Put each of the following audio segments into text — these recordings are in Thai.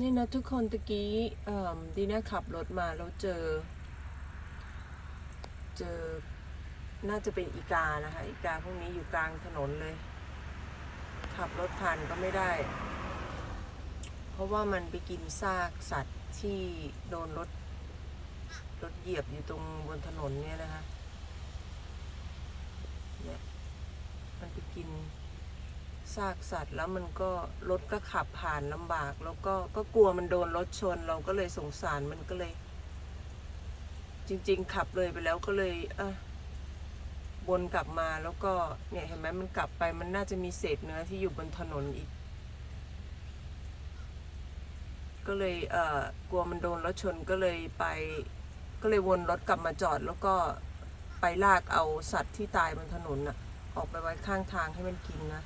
นี่นะทุกคนตะกี้ดีน่าขับรถมาแล้วเจอ เจอ น่าจะเป็นอีกานะคะ อีกาพวกนี้อยู่กลางถนนเลย ขับรถผ่านก็ไม่ได้ เพราะว่ามันไปกินซากสัตว์ที่โดนรถ รถเหยียบอยู่ตรงบนถนนเนี่ยนะคะ เนี่ย มันไปกิน ซากสัตว์แล้วมันก็รถก็ขับผ่านลำบาก แล้วก็ก็กลัวมันโดนรถชน เราก็เลยสงสารมันก็เลย จริง ๆ ขับเลยไปแล้วก็เลยเอะวนกลับมาแล้วก็เนี่ยเห็นไหมมันกลับไปมันน่าจะมีเศษเนื้อที่อยู่บนถนนอีก ก็เลยเอ่อกลัวมันโดนรถชนก็เลยไป ก็เลยวนรถกลับมาจอด แล้วก็ไปลากเอาสัตว์ที่ตายบนถนนน่ะ ออกไปไว้ข้างทางให้มันกินนะ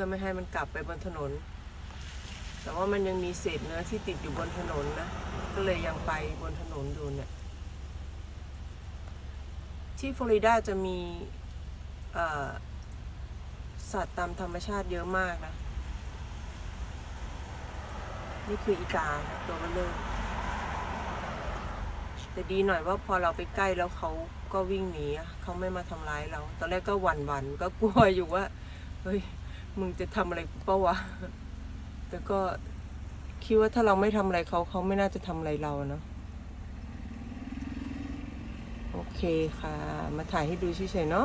พื่อไม่ให้มันกลับไปบนถนน แต่ว่ามันยังมีเศษเนื้อที่ติดอยู่บนถนนนะ ก็เลยยังไปบนถนนดูเนี่ยที่ฟลอริดาจะมีสัตว์ตามธรรมชาติเยอะมากนะ นี่คืออีกาตัวเบลเลอร์แต่ดีหน่อยว่าพอเราไปใกล้แล้วเขาก็วิ่งหนีเขาไม่มาทำร้ายเรา ตอนแรกก็วันหวั่นๆ ก็กลัวอยู่ว่า เฮ้ย มึงจะทำอะไรกูเปะวะ แต่ก็คิดว่าถ้าเราไม่ทำอะไรเขาเขาไม่น่าจะทำอะไรเราเนาะโอเคค่ะ มาถ่ายให้ดูเฉยๆเนาะ